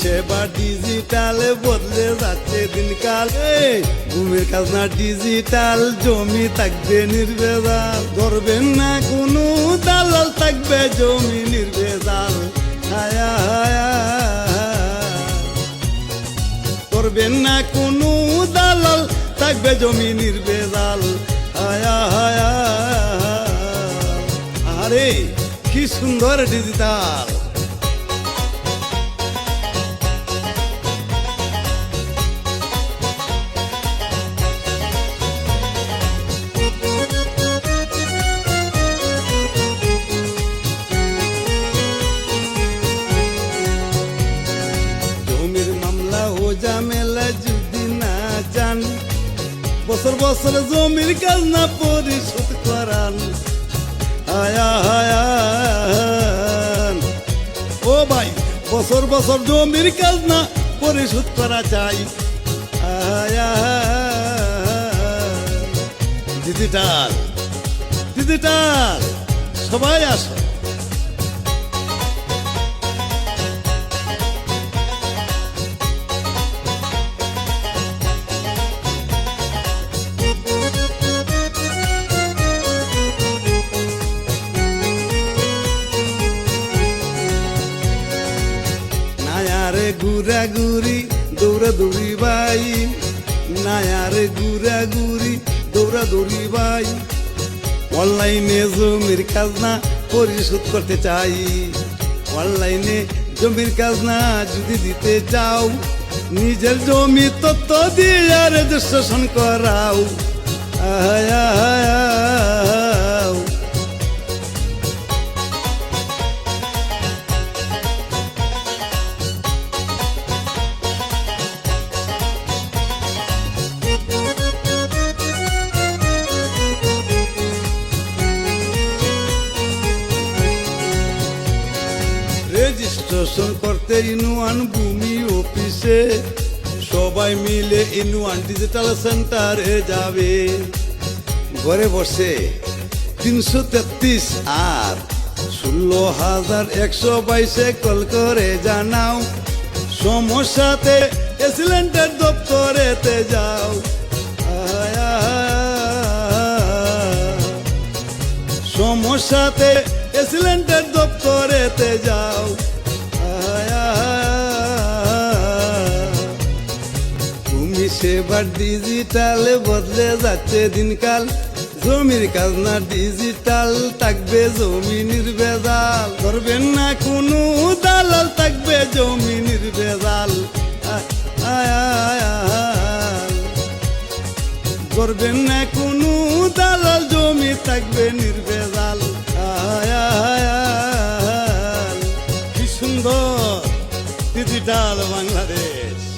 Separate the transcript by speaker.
Speaker 1: সেবা ডিজিটালে বদলে যাচ্ছে দিনকাল। এই, ভূমির কাজ না ডিজিটাল জমি থাকবে নির্বেজাল ধরবেন না কোনো দালাল থাকবে জমি নির্বেজাল হায়া হায়া করবেন না কোনো দালাল থাকবে জমি নির্বেজাল হায়া হায়া আরে কি সুন্দর ডিজিটাল বছর বছর জমির কাজ না পরিশোধ করান। আয়া আয়া ও ভাই, বছর বছর জমির কাজ না পরিশোধ করা চাই। আয়া ডিজিটাল ডিজিটাল সবাই আসো। নায়ারে ঘুরা ঘুরি দৌড়া দৌড়ি বাই। নায়ারে ঘুরা ঘুরি দৌড়া দৌড়ি বাই। অনলাইনে জমির কাজ না পরিশোধ করতে চাই। অনলাইনে জমির কাজ না যদি দিতে চাও, নিজের জমি তত্ত্ব দিয়ে রেজিস্ট্রেশন করাও। আয়া রেজিস্ট্রেশন করতে ইনুয়ান ভূমি অফিসে। সবাই মিলে ইনুয়ান ডিজিটাল সেন্টারে যাবে। ঘরে বসে তিনশো তেত্রিশ আর ষোলো হাজার একশো বাইশে কল করে জানাও। সমস্যাতে এসিলেন্টের দপ্তরেতে যাও। সমস্যাতে এসিলেন্টের দপ্তরেতে যাও। সেবার ডিজিটালে বদলে যাচ্ছে দিনকাল। জমির কাজ না ডিজিটাল থাকবে জমি নির্বেজাল করবেন না কোনো দালাল থাকবে জমি নির্বেজাল আ- আয়া, আয়া, করবেন না কোনো দালাল জমি থাকবে নির্বেজাল কি সুন্দর ডিজিটাল বাংলাদেশ।